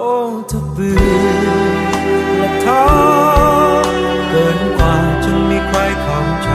โอ้ถ้าเบื่อและท้อเกินกว่าจนมีใครเข้าใจ